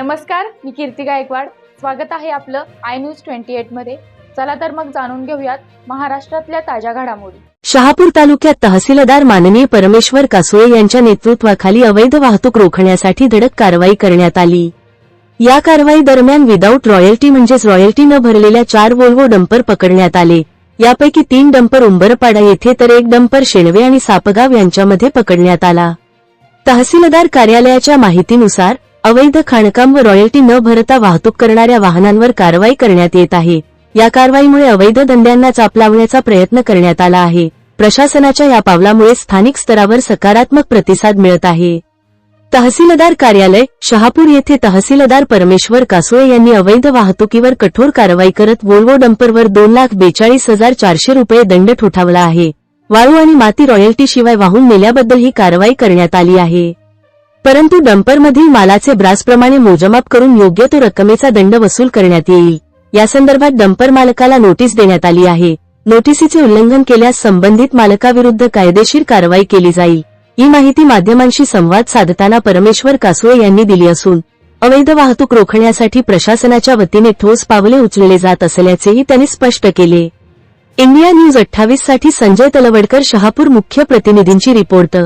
नमस्कार मी कीर्ती गायकवाड. स्वागत आहे आपलं आय न्यूज ट्वेंटी एटमध्ये. चला तर मग जाणून घेऊयात महाराष्ट्रातल्या ताज्या घडामोडी. शहापूर तालुक्यात तहसीलदार माननीय परमेश्वर कासोळे यांच्या नेतृत्वाखाली अवैध वाहतूक रोखण्यासाठी धडक कारवाई करण्यात आली. या कारवाई दरम्यान विदाऊट रॉयल्टी म्हणजेच रॉयल्टी न भरलेल्या चार वोल्वो डंपर पकडण्यात आले. यापैकी तीन डंपर उंबरपाडा येथे तर एक डंपर शेणवे आणि सापगाव यांच्यामध्ये पकडण्यात आला. तहसीलदार कार्यालयाच्या माहितीनुसार अवैध खाणकाम व रॉयल्टी न भरता वाहतूक करणाऱ्या वाहनांवर कारवाई करण्यात येत आहे. या कारवाईमुळे अवैध धंद्यांना चाप लावण्याचा प्रयत्न करण्यात आला आहे. प्रशासनाच्या या पावलामुळे स्थानिक स्तरावर सकारात्मक प्रतिसाद मिळत आहे. तहसीलदार कार्यालय शहापूर येथे तहसीलदार परमेश्वर कासोळे यांनी अवैध वाहतुकीवर कठोर कारवाई करत वोल्वो डंपरवर दोन लाख बेचाळीस हजार चारशे रुपये दंड ठोठावला आहे. वाळू आणि माती रॉयल्टी शिवाय वाहून नेल्याबद्दल ही कारवाई करण्यात आली आहे. परंतु डंपरमधील मालाचे ब्रासप्रमाणे मोजमाप करून योग्य तो रकमेचा दंड वसूल करण्यात येईल. यासंदर्भात डंपर मालकाला नोटीस देण्यात आली आहे. नोटिसीचे उल्लंघन केल्यास संबंधित मालकाविरुद्ध कायदेशीर कारवाई केली जाईल. ही माहिती माध्यमांशी संवाद साधताना परमेश्वर कासुळे यांनी दिली असून अवैध वाहतूक रोखण्यासाठी प्रशासनाच्या वतीने ठोस पावले उचलले जात असल्याचेही त्यांनी स्पष्ट केले. इंडिया न्यूज अठ्ठावीससाठी संजय तलवडकर शहापूर मुख्य प्रतिनिधींची रिपोर्ट.